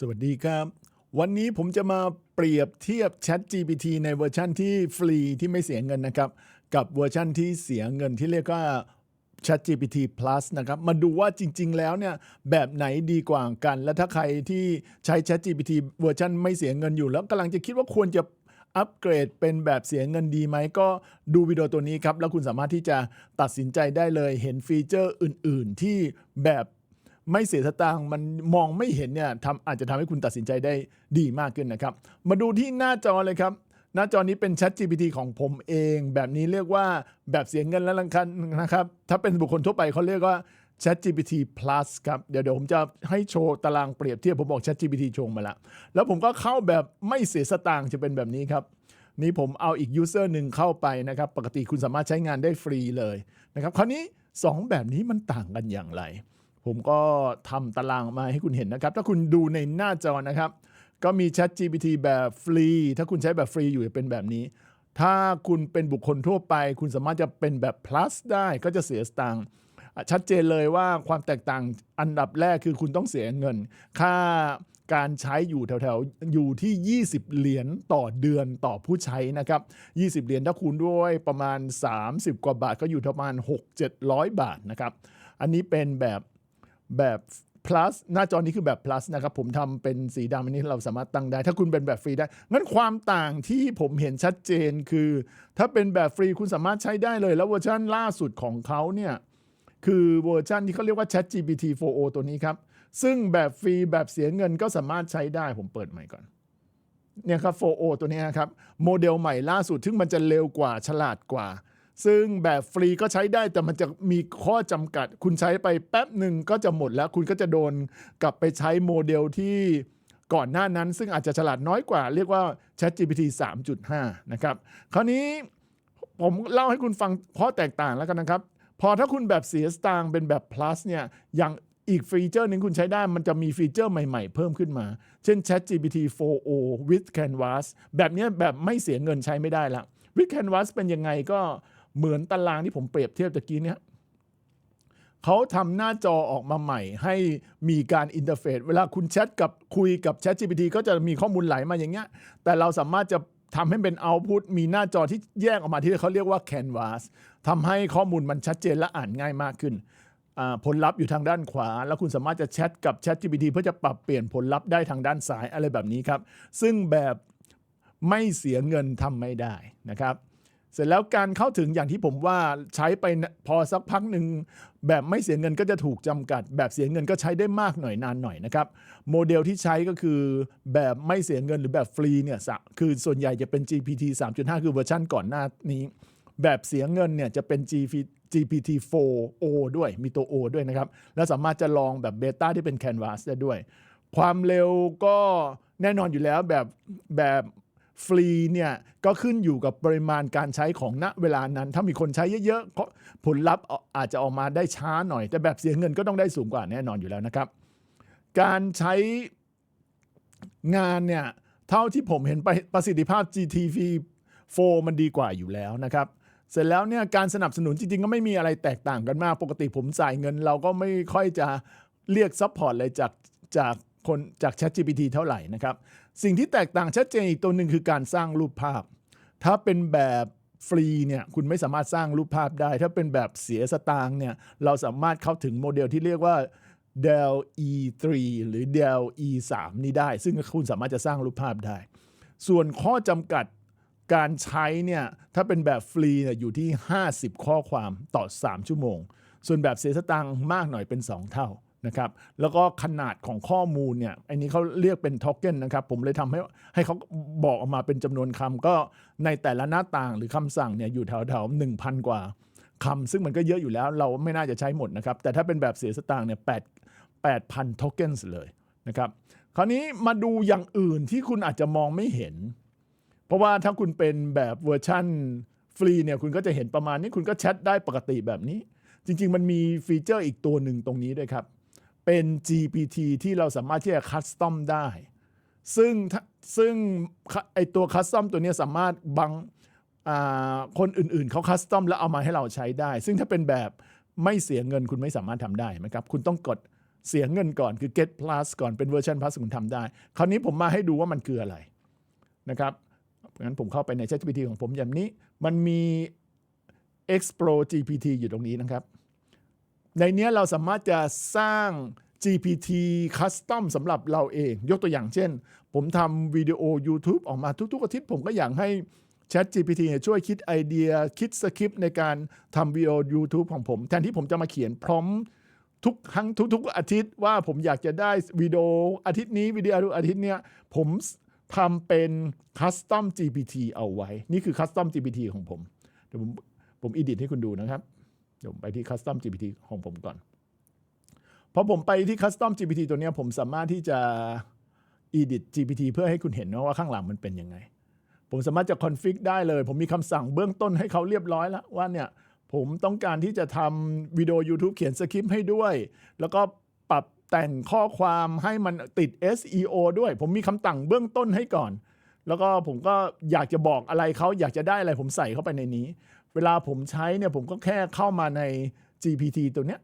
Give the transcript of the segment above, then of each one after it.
สวัสดีครับ วันนี้ผมจะมาเปรียบเทียบ Chat GPT ในเวอร์ชันที่ฟรีที่ไม่เสียเงินนะครับ กับเวอร์ชันที่เสียเงินที่เรียกว่า Chat GPT Plus นะครับ มาดูว่าจริง ๆ แล้วเนี่ยแบบไหนดีกว่ากัน และถ้าใครที่ใช้ Chat GPT เวอร์ชันไม่เสียเงินอยู่ แล้วกำลังจะคิดว่าควรจะอัปเกรดเป็นแบบเสียเงินดีไหมก็ดูวิดีโอตัวนี้ครับ แล้วคุณสามารถที่จะตัดสินใจได้เลยเห็นฟีเจอร์อื่น ๆ ที่แบบ ไม่เสียสตางค์มันมองไม่เห็นเนี่ยทำอาจจะทำให้คุณตัดสินใจได้ดีมากขึ้นนะครับ มาดูที่หน้าจอเลยครับ หน้าจอนี้เป็น Chat GPT ของผมเอง แบบนี้เรียกว่าแบบเสียเงินแล้วลังคันนะครับ ถ้าเป็นบุคคลทั่วไปเขาเรียกว่า Chat GPT Plus ครับ เดี๋ยวเดี๋ยวผมจะให้โชว์ตารางเปรียบเทียบผมบอก Chat GPT โชว์มาล้วแล้วผมก็เข้าแบบไม่เสียสตางค์จะเป็นแบบนี้ครับนี่ผมเอาอีกยูเซอร์หนึ่งเข้าไปนะครับ ปกติคุณสามารถใช้งานได้ฟรีเลยนะครับ คราวนี้ 2 แบบนี้มันต่างกันอย่างไร ผมก็ทำตารางมาให้คุณเห็นนะครับ ถ้าคุณดูในหน้าจอนะครับ ก็มี Chat GPT แบบฟรี ถ้าคุณใช้แบบฟรีอยู่จะเป็นแบบนี้ ถ้าคุณเป็นบุคคลทั่วไป คุณสามารถจะเป็นแบบ plus ได้ก็จะเสียสตางค์ชัดเจนเลยว่าความแตกต่างอันดับแรกคือคุณต้องเสียเงิน ค่าการใช้อยู่แถวๆ อยู่ที่ 20 เหรียญต่อเดือนต่อผู้ใช้นะครับ 20 เหรียญถ้าคูณด้วยประมาณ 30 กว่าบาทก็อยู่ประมาณ 6-700 บาทนะครับ อันนี้เป็นแบบ แบบ plus หน้าจอนี้คือแบบ plus นะครับ ผมทำเป็นสีดำอันนี้เราสามารถตั้งได้ ถ้าคุณเป็นแบบฟรีได้ งั้นความต่างที่ผมเห็นชัดเจนคือ ถ้าเป็นแบบฟรีคุณสามารถใช้ได้เลย แล้วเวอร์ชันล่าสุดของเขาเนี่ย คือเวอร์ชันที่เขาเรียกว่า Chat GPT 4o ตัวนี้ครับ ซึ่งแบบฟรีแบบเสียเงินก็สามารถใช้ได้ผมเปิดใหม่ก่อนเนี่ยครับ 4o ตัวนี้นะครับโมเดลใหม่ล่าสุดซึ่งมันจะเร็วกว่าฉลาดกว่า ซึ่งแบบฟรีก็ใช้ได้แต่มันจะมีข้อจำกัด คุณใช้ไปแป๊บหนึ่งก็จะหมดแล้ว คุณก็จะโดนกลับไปใช้โมเดลที่ก่อนหน้านั้น ซึ่งอาจจะฉลาดน้อยกว่า เรียกว่า ChatGPT 3.5 นะครับคราวนี้ผมเล่าให้คุณฟังข้อแตกต่างแล้วกันนะครับ พอถ้าคุณแบบเสียสตางค์เป็นแบบ plus เนี่ยอย่างอีกฟีเจอร์หนึ่งคุณใช้ได้มันจะมีฟีเจอร์ใหม่ๆ เพิ่มขึ้นมา เช่น ChatGPT 4o with Canvas แบบนี้แบบไม่เสียเงินใช้ไม่ได้ละ with Canvas เป็นยังไงก็ เหมือนตารางที่ผมเปรียบเทียบตะกี้เนี่ยเขาทำหน้าจอออกมาใหม่ ให้มีการอินเทอร์เฟซเวลาคุณแชทกับคุยกับ Chat GPT ก็จะมีข้อมูลไหลมาอย่างเงี้ย แต่เราสามารถจะทำให้เป็นเอาพุตมีหน้าจอที่แยกออกมาที่เขาเรียกว่า Canvas ทำให้ข้อมูลมันชัดเจนและอ่านง่ายมากขึ้น ผลลัพธ์อยู่ทางด้านขวา แล้วคุณสามารถจะแชทกับ Chat GPT เพื่อจะปรับเปลี่ยนผลลัพธ์ได้ทางด้านซ้ายอะไรแบบนี้ครับ ซึ่งแบบไม่เสียเงินทำไม่ได้นะครับ เสร็จแล้วการเข้าถึงอย่างที่ผมว่าใช้ไปพอสักพักหนึ่งแบบไม่เสียเงินก็จะถูกจำกัด แบบเสียเงินก็ใช้ได้มากหน่อยนานหน่อยนะครับโมเดลที่ใช้ก็คือแบบไม่เสียเงินหรือแบบฟรีเนี่ยคือส่วนใหญ่จะเป็น GPT 3.5 คือเวอร์ชันก่อนหน้านี้ แบบเสียเงินเนี่ยจะเป็น GPT 4o ด้วยมีตัว O ด้วยนะครับแล้วสามารถจะลองแบบเบต้าที่เป็น Canvas ได้ด้วย ความเร็วก็แน่นอนอยู่แล้วแบบแบบ ฟรีเนี่ยก็ขึ้นอยู่กับปริมาณการใช้ของณเวลานั้น ถ้ามีคนใช้เยอะๆก็ผลลัพธ์อาจจะออกมาได้ช้าหน่อย แต่แบบเสียเงินก็ต้องได้สูงกว่าแน่นอนอยู่แล้วนะครับ การใช้งานเนี่ยเท่าที่ผมเห็นไปประสิทธิภาพ GTV 4มันดีกว่าอยู่แล้วนะครับ เสร็จแล้วเนี่ยการสนับสนุนจริงๆ ก็ไม่มีอะไรแตกต่างกันมาก ปกติผมจ่ายเงินเราก็ไม่ค่อยจะเรียกซัพพอร์ตอะไรจากจาก คนจาก ChatGPT เท่าไหร่นะครับ สิ่งที่แตกต่างชัดเจนอีกตัวหนึ่งคือการสร้างรูปภาพ ถ้าเป็นแบบฟรีเนี่ยคุณไม่สามารถสร้างรูปภาพได้ ถ้าเป็นแบบเสียสตางค์เนี่ยเราสามารถเข้าถึงโมเดลที่เรียกว่า Dell E3 หรือ Dell E3 นี้ได้ ซึ่งคุณสามารถจะสร้างรูปภาพได้ ส่วนข้อจำกัดการใช้เนี่ยถ้าเป็นแบบฟรีเนี่ยอยู่ที่ 50 ข้อความต่อ 3 ชั่วโมง ส่วนแบบเสียสตางค์มากหน่อยเป็น 2 เท่า นะครับแล้วก็ขนาดของข้อมูลเนี่ยอันนี้เขาเรียกเป็นโทเก้นนะครับผมเลยทำให้ให้เขาบอกออกมาเป็นจำนวนคำก็ในแต่ละหน้าต่างหรือคำสั่งเนี่ยอยู่แถวแถวหนึ่งพันกว่าคำซึ่งมันก็เยอะอยู่แล้วเราไม่น่าจะใช้หมดนะครับแต่ถ้าเป็นแบบเสียสตางค์เนี่ยแปดแปดพันโทเก้นเลยนะครับคราวนี้มาดูอย่างอื่นที่คุณอาจจะมองไม่เห็น เพราะว่าถ้าคุณเป็นแบบเวอร์ชั่นฟรีเนี่ยคุณก็จะเห็นประมาณนี้คุณก็แชทได้ปกติแบบนี้ จริง ๆ มันมีฟีเจอร์อีกตัวหนึ่งตรงนี้ด้วยครับ เป็น GPT ที่เราสามารถที่จะคัสตอมได้ ซึ่งซึ่งไอตัวคัสตอมตัวนี้สามารถบังคนอื่นๆ เขาคัสตอมแล้วเอามาให้เราใช้ได้ ซึ่งถ้าเป็นแบบไม่เสียเงินคุณไม่สามารถทำได้นะครับ คุณต้องกดเสียเงินก่อนคือ get plus ก่อนเป็นเวอร์ชัน plus คุณทำได้ คราวนี้ผมมาให้ดูว่ามันคืออะไรนะครับงั้นผมเข้าไปใน ChatGPT ของผมอย่างนี้ มันมี Explore GPT อยู่ตรงนี้นะครับ ในนี้เราสามารถจะสร้าง GPT Custom สำหรับเราเอง ยกตัวอย่างเช่น ผมทำวิดีโอ YouTube ออกมาทุก ๆ อาทิตย์ ผมก็อยากให้ Chat GPT ช่วยคิดไอเดียคิดสคริปต์ในการทำวิดีโอ YouTube ของผม แทนที่ผมจะมาเขียนพร้อมทุกครั้งทุก ๆ อาทิตย์ว่าผมอยากจะได้วิดีโออาทิตย์นี้วิดีโออาทิตย์เนี้ยผมทำเป็น Custom GPT เอาไว้ นี่คือ Custom GPT ของผม เดี๋ยวผมผมอีดิทให้คุณดูนะครับ เดี๋ยวผมไปที่ Custom GPT ของผมก่อนพอผมไปที่ Custom GPT ตัวนี้ผมสามารถที่จะ edit GPT เพื่อให้คุณเห็นว่าข้างหลังมันเป็นยังไง ผมสามารถจะ config ได้เลย ผมมีคำสั่งเบื้องต้นให้เขาเรียบร้อยแล้วว่าเนี่ยผมต้องการที่จะทำวิดีโอ YouTube เขียนสคริปต์ให้ด้วย แล้วก็ปรับแต่งข้อความให้มันติด SEO ด้วย ผมมีคำสั่งเบื้องต้นให้ก่อน แล้วก็ผมก็อยากจะบอกอะไรเขาอยากจะได้อะไรผมใส่เข้าไปในนี้ เวลาผมใช้เนี่ยผมก็แค่เข้ามาใน GPT ตัวเนี้ย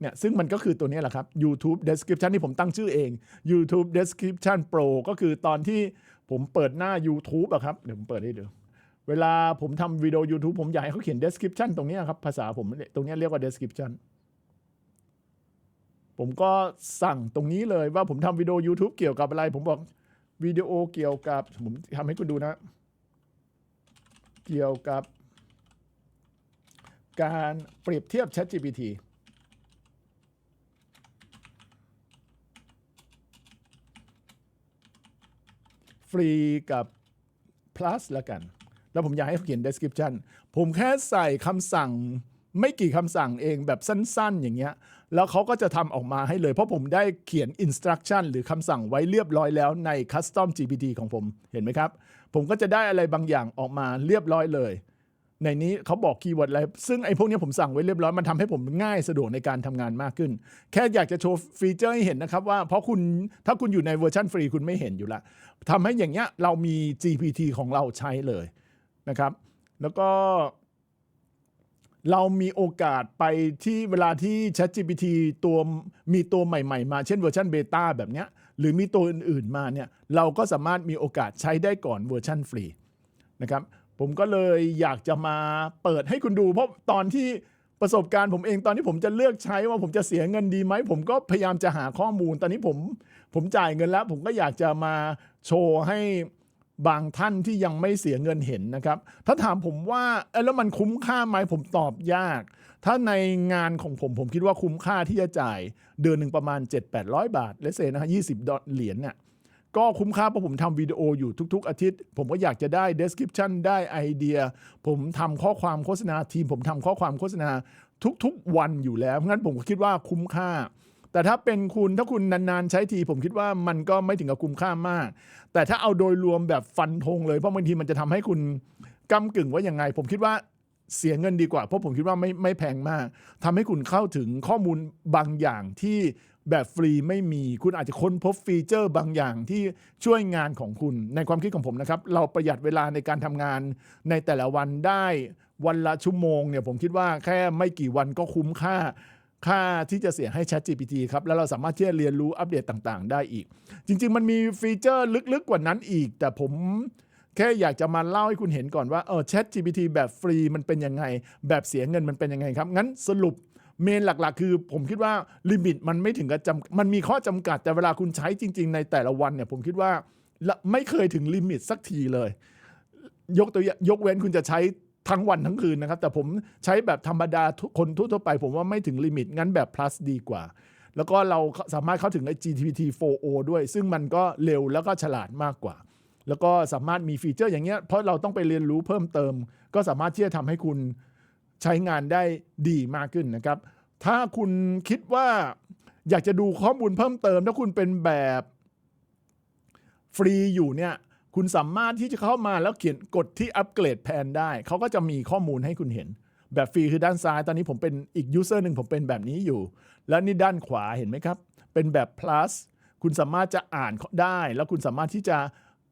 เนี่ยซึ่งมันก็คือตัวนี้แหละครับ YouTube Description ที่ผมตั้งชื่อเอง YouTube Description Pro ก็คือตอนที่ผมเปิดหน้า YouTube อะครับ เดี๋ยวผมเปิดให้ดู เวลาผมทำวิดีโอ YouTube ผมอยากให้เขาเขียน description ตรงนี้ครับ ภาษาผมตรงนี้เรียกว่า description ผมก็สั่งตรงนี้เลยว่าผมทำวิดีโอ YouTube เกี่ยวกับอะไร ผมบอกวิดีโอเกี่ยวกับ ผมทำให้คุณดูนะ เกี่ยวกับ การเปรียบเทียบ ChatGPT ฟรีกับ plus ล้วกัน แล้วผมอยากให้เขาเขียน description ผมแค่ใส่คำสั่งไม่กี่คำสั่งเองแบบสั้นๆ อย่างเงี้ย แล้วเขาก็จะทำออกมาให้เลย เพราะผมได้เขียน instruction หรือคำสั่งไว้เรียบร้อยแล้วใน custom GPT ของผม เห็นไหมครับ ผมก็จะได้อะไรบางอย่างออกมาเรียบร้อยเลย ในนี้เขาบอกคีย์เวิร์ดอะไร ซึ่งไอ้พวกนี้ผมสั่งไว้เรียบร้อย มันทำให้ผมง่ายสะดวกในการทำงานมากขึ้น แค่อยากจะโชว์ฟีเจอร์ให้เห็นนะครับว่าเพราะคุณถ้าคุณอยู่ในเวอร์ชันฟรีคุณไม่เห็นอยู่ละทำให้อย่างเงี้ยเรามี GPT ของเราใช้เลยนะครับ แล้วก็ เรามีโอกาสไปที่เวลาที่ ChatGPT ตัวมีตัวใหม่ ๆ มา เช่นเวอร์ชันเบต้าแบบเนี้ยหรือมีตัวอื่นๆมาเนี่ยเราก็สามารถมีโอกาสใช้ได้ก่อนเวอร์ชันฟรีนะครับ ผมก็เลยอยากจะมาเปิดให้คุณดู เพราะตอนที่ประสบการณ์ผมเองตอนที่ผมจะเลือกใช้ว่าผมจะเสียเงินดีไหม ผมก็พยายามจะหาข้อมูล ตอนนี้ผมผมจ่ายเงินแล้ว ผมก็อยากจะมาโชว์ให้บางท่านที่ยังไม่เสียเงินเห็นนะครับ ถ้าถามผมว่าเอ้ยแล้วมันคุ้มค่าไหมผมตอบยาก ถ้าในงานของผมผมคิดว่าคุ้มค่าที่จะจ่าย เดือนหนึ่งประมาณ 7-800 บาท และเซนะฮะ20ดอลเหรียญเนี่ย ก็คุ้มค่าเพราะผมทำวิดีโออยู่ทุก ๆ อาทิตย์ ผมก็อยากจะได้ description ได้ไอเดีย ผมทำข้อความโฆษณาทีม ผมทำข้อความโฆษณาทุกๆวันอยู่แล้วงั้นผมก็คิดว่าคุ้มค่า แต่ถ้าเป็นคุณถ้าคุณนานๆ ใช้ที ผมคิดว่ามันก็ไม่ถึงกับคุ้มค่ามาก แต่ถ้าเอาโดยรวมแบบฟันธงเลยเพราะบางทีมันจะทำให้คุณกำกึ่งว่ายังไง ผมคิดว่าเสียเงินดีกว่า เพราะผมคิดว่าไม่ไม่แพงมากทำให้คุณเข้าถึงข้อมูลบางอย่างที่ แบบฟรีไม่มี คุณอาจจะค้นพบฟีเจอร์บางอย่างที่ช่วยงานของคุณ ในความคิดของผมนะครับ เราประหยัดเวลาในการทำงานในแต่ละวันได้วันละชั่วโมงเนี่ยผมคิดว่าแค่ไม่กี่วันก็คุ้มค่าค่าที่จะเสียให้ Chat GPT ครับ แล้วเราสามารถที่จะเรียนรู้อัปเดตต่างๆ ได้อีก จริง ๆ มันมีฟีเจอร์ลึกๆกว่านั้นอีก แต่ผมแค่อยากจะมาเล่าให้คุณเห็นก่อนว่าเออ Chat GPT แบบฟรีมันเป็นยังไง แบบเสียเงินมันเป็นยังไงครับ งั้นสรุป เมนหลักๆ คือผมคิดว่าลิมิตมันไม่ถึงกับจำมันมีข้อจำกัดแต่เวลาคุณใช้จริง ๆ ในแต่ละวันเนี่ยผมคิดว่าละไม่เคยถึงลิมิตสักทีเลย ยกตัวยกเว้นคุณจะใช้ทั้งวันทั้งคืนนะครับ แต่ผมใช้แบบธรรมดาคนทั่วไป ผมว่าไม่ถึงลิมิต งั้นแบบ plus ดีกว่า แล้วก็เราสามารถเข้าถึงไอ้ GPT 4o ด้วย ซึ่งมันก็เร็วแล้วก็ฉลาดมากกว่า แล้วก็สามารถมีฟีเจอร์อย่างเงี้ยเพราะเราต้องไปเรียนรู้เพิ่มเติม ก็สามารถที่จะทำให้คุณ ใช้งานได้ดีมากขึ้นนะครับ ถ้าคุณคิดว่าอยากจะดูข้อมูลเพิ่มเติม ถ้าคุณเป็นแบบฟรีอยู่เนี่ยคุณสามารถที่จะเข้ามาแล้วเขียนกดที่อัปเกรดแพนได้ เขาก็จะมีข้อมูลให้คุณเห็น แบบฟรีคือด้านซ้ายตอนนี้ผมเป็นอีกยูเซอร์หนึ่งผมเป็นแบบนี้อยู่ แล้วนี่ด้านขวาเห็นไหมครับ เป็นแบบ plus คุณสามารถจะอ่านได้ แล้วคุณสามารถที่จะ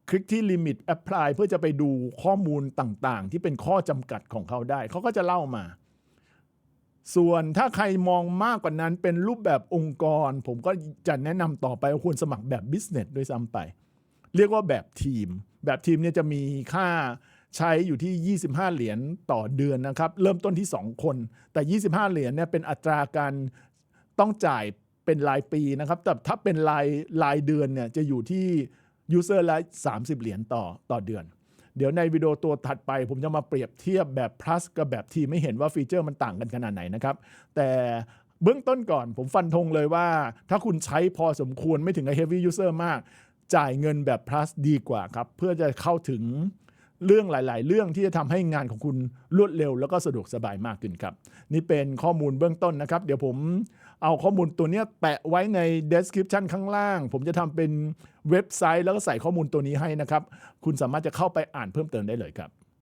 คลิกที่ limit apply เพื่อจะไปดูข้อมูลต่างๆ ที่เป็นข้อจำกัดของเขาได้ เขาก็จะเล่ามา ส่วนถ้าใครมองมากกว่านั้นเป็นรูปแบบองค์กร ผมก็จะแนะนำต่อไปว่าควรสมัครแบบ business ด้วยซ้ำไป เรียกว่าแบบทีม แบบทีมเนี่ยจะมีค่าใช้อยู่ที่ 25 เหรียญต่อเดือนนะครับ เริ่มต้นที่ 2 คน แต่ 25 เหรียญเนี่ยเป็นอัตราการต้องจ่ายเป็นรายปีนะครับ แต่ถ้าเป็นรายรายเดือนเนี่ยจะอยู่ที่ user ละ30 เหรียญต่อต่อเดือน เดี๋ยวในวิดีโอตัวถัดไป ผมจะมาเปรียบเทียบแบบ plus กับแบบทีไม่เห็นว่าฟีเจอร์มันต่างกันขนาดไหนนะครับ แต่เบื้องต้นก่อนผมฟันธงเลยว่า ถ้าคุณใช้พอสมควรไม่ถึงกับ heavy user มาก จ่ายเงินแบบ plus ดีกว่าครับ เพื่อจะเข้าถึงเรื่องหลาย ๆ เรื่องที่จะทำให้งานของคุณรวดเร็ว แล้วก็สะดวกสบายมากขึ้นครับ นี่เป็นข้อมูลเบื้องต้นนะครับ เดี๋ยวผม เอาข้อมูลตัวนี้แปะไว้ใน description ข้างล่าง ผมจะทำเป็นเว็บไซต์แล้วก็ใส่ข้อมูลตัวนี้ให้นะครับ คุณสามารถจะเข้าไปอ่านเพิ่มเติมได้เลยครับ